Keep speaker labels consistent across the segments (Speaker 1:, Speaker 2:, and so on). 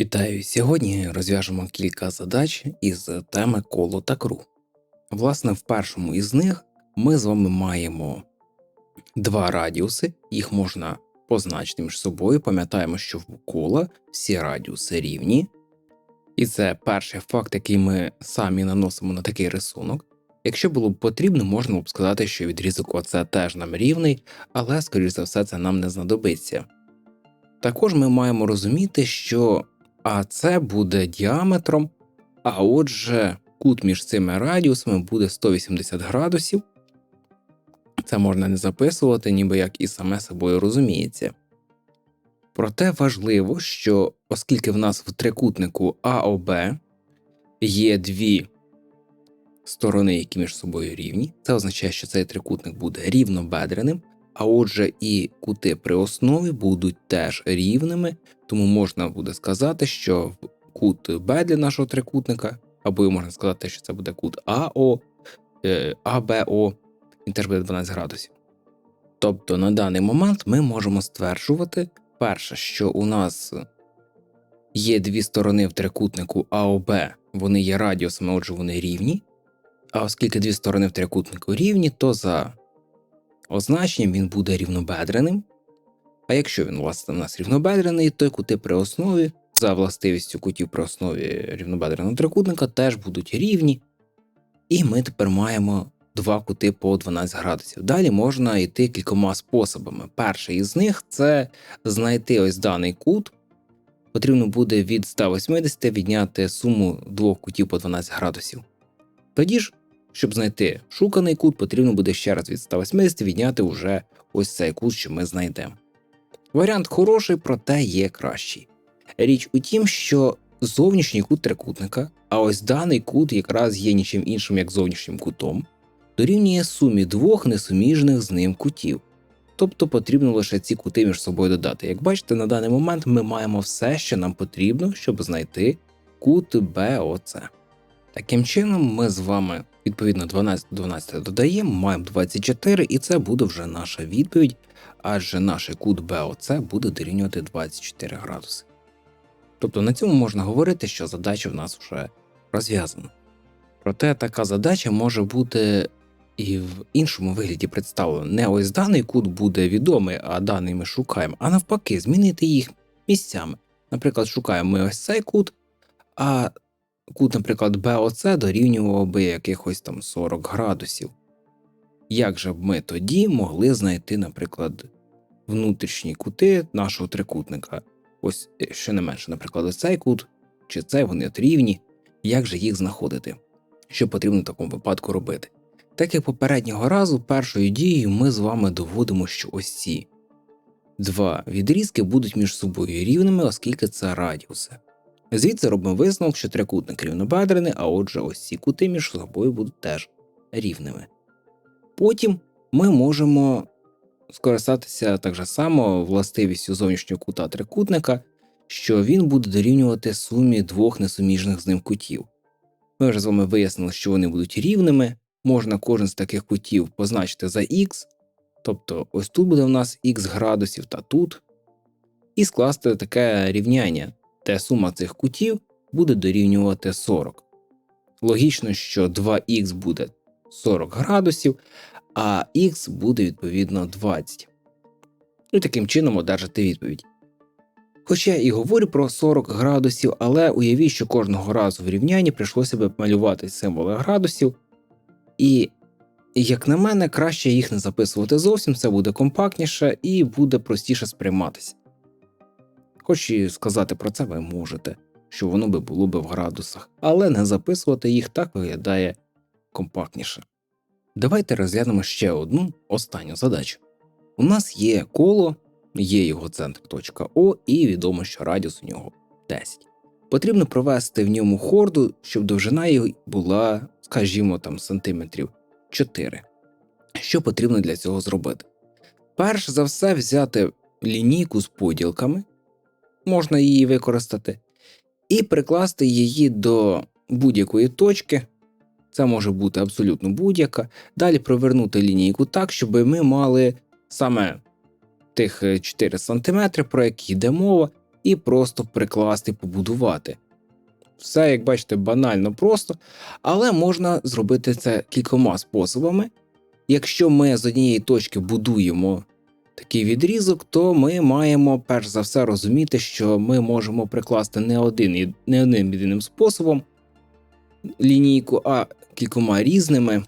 Speaker 1: Вітаю! Сьогодні розв'яжемо кілька задач із теми коло та круг. Власне, в першому із них ми з вами маємо два радіуси, їх можна позначити між собою. Пам'ятаємо, що в кола всі радіуси рівні. І це перший факт, який ми самі наносимо на такий рисунок. Якщо було б потрібно, можна б сказати, що відрізок ОЦ теж нам рівний, але, скоріш за все, це нам не знадобиться. Також ми маємо розуміти, що АЦ буде діаметром, а отже, кут між цими радіусами буде 180 градусів. Це можна не записувати, ніби як і саме собою розуміється. Проте важливо, що оскільки в нас в трикутнику АОБ є дві сторони, які між собою рівні, це означає, що цей трикутник буде рівнобедреним, а отже, і кути при основі будуть теж рівними, тому можна буде сказати, що кут Б для нашого трикутника, або можна сказати, що це буде кут АО, е, АБО, він теж буде 12 градусів. Тобто на даний момент ми можемо стверджувати, перше, що у нас є дві сторони в трикутнику АОБ, вони є радіусами, отже, вони рівні. А оскільки дві сторони в трикутнику рівні, то за означенням він буде рівнобедреним. А якщо він власне у нас рівнобедрений, то кути при основі за властивістю кутів при основі рівнобедреного трикутника теж будуть рівні. І ми тепер маємо два кути по 12 градусів. Далі можна йти кількома способами. Перший із них це знайти ось даний кут. Потрібно буде від 180 відняти суму двох кутів по 12 градусів. Тоді ж щоб знайти шуканий кут, потрібно буде ще раз від 180 відняти уже ось цей кут, що ми знайдемо. Варіант хороший, проте є кращий. Річ у тім, що зовнішній кут трикутника, а ось даний кут якраз є нічим іншим, як зовнішнім кутом, дорівнює сумі двох несуміжних з ним кутів. Тобто потрібно лише ці кути між собою додати. Як бачите, на даний момент ми маємо все, що нам потрібно, щоб знайти кут БОЦ. Таким чином, ми з вами відповідно 12 до 12 додаємо, маємо 24, і це буде вже наша відповідь, адже наш кут БОЦ буде дорівнювати 24 градуси. Тобто на цьому можна говорити, що задача в нас вже розв'язана. Проте така задача може бути і в іншому вигляді представлена. Не ось даний кут буде відомий, а даний ми шукаємо, а навпаки, змінити їх місцями. Наприклад, шукаємо ми ось цей кут, а кут, наприклад, БОЦ дорівнював би якихось там 40 градусів. Як же б ми тоді могли знайти, наприклад, внутрішні кути нашого трикутника? Ось е, що не менше, наприклад, ось цей кут, чи цей вони от рівні, як же їх знаходити? Що потрібно в такому випадку робити? Так як попереднього разу, першою дією ми з вами доводимо, що ось ці два відрізки будуть між собою рівними, оскільки це радіуси. Звідси робимо висновок, що трикутник рівнобедрений, а отже, ось ці кути між собою будуть теж рівними. Потім ми можемо скористатися так же само властивістю зовнішнього кута трикутника, що він буде дорівнювати сумі двох несуміжних з ним кутів. Ми вже з вами вияснили, що вони будуть рівними, можна кожен з таких кутів позначити за х, тобто ось тут буде у нас х градусів та тут, і скласти таке рівняння де сума цих кутів буде дорівнювати 40. Логічно, що 2х буде 40 градусів, а х буде відповідно 20. І таким чином одержати відповідь. Хоча я і говорю про 40 градусів, але уявіть, що кожного разу в рівнянні прийшлося б малювати символи градусів, і, як на мене, краще їх не записувати зовсім, це буде компактніше і буде простіше сприйматися. Хоч і сказати про це ви можете, що воно би було би в градусах, але не записувати їх так виглядає компактніше. Давайте розглянемо ще одну останню задачу. У нас є коло, є його центр точка О, і відомо, що радіус у нього 10. Потрібно провести в ньому хорду, щоб довжина її була, скажімо, там сантиметрів 4. Що потрібно для цього зробити? Перш за все, взяти лінійку з поділками можна її використати, і прикласти її до будь-якої точки. Це може бути абсолютно будь-яка. Далі провернути лінійку так, щоб ми мали саме тих 4 см, про які йде мова, і просто прикласти, побудувати. Все, як бачите, банально просто, але можна зробити це кількома способами. Якщо ми з однієї точки будуємо такий відрізок, то ми маємо перш за все розуміти, що ми можемо прикласти не один не одним єдиним способом лінійку, а кількома різними.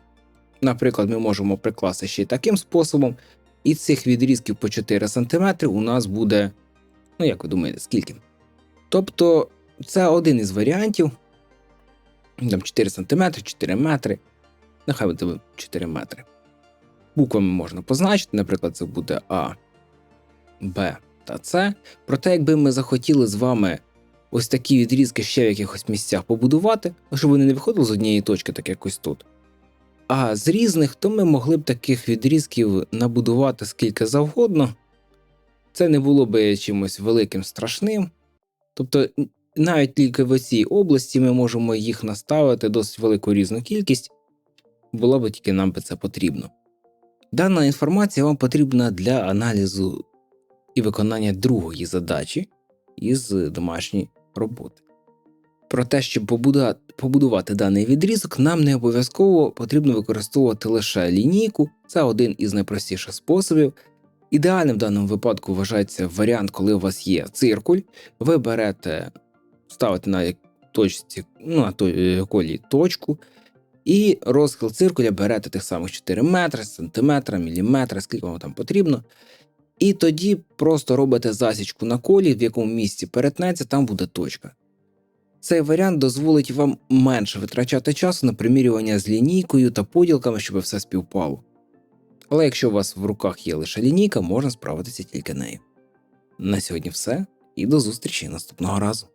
Speaker 1: Наприклад, ми можемо прикласти ще й таким способом, і цих відрізків по 4 см у нас буде, ну як ви думаєте, скільки? Тобто, це один із варіантів. Там 4 см, 4 метри. Нехай буде 4 метри. Буквами можна позначити, наприклад, це буде А, Б та С. Проте, якби ми захотіли з вами ось такі відрізки ще в якихось місцях побудувати, щоб вони не виходили з однієї точки, так якось тут. А з різних, то ми могли б таких відрізків набудувати скільки завгодно. Це не було би чимось великим страшним. Тобто, навіть тільки в цій області ми можемо їх наставити досить велику різну кількість, було б тільки нам би це потрібно. Дана інформація вам потрібна для аналізу і виконання другої задачі із домашньої роботи. Про те, щоб побудувати даний відрізок, нам не обов'язково потрібно використовувати лише лінійку, це один із найпростіших способів. Ідеальним в даному випадку вважається варіант, коли у вас є циркуль, ви берете, ставите на точці, ну, на той е, колі точку, і розхил циркуля берете тих самих 4 метри, сантиметра, міліметри, скільки вам там потрібно. І тоді просто робите засічку на колі, в якому місці перетнеться, там буде точка. Цей варіант дозволить вам менше витрачати часу на примірювання з лінійкою та поділками, щоб все співпало. Але якщо у вас в руках є лише лінійка, можна справитися тільки нею. На сьогодні все, і до зустрічі наступного разу.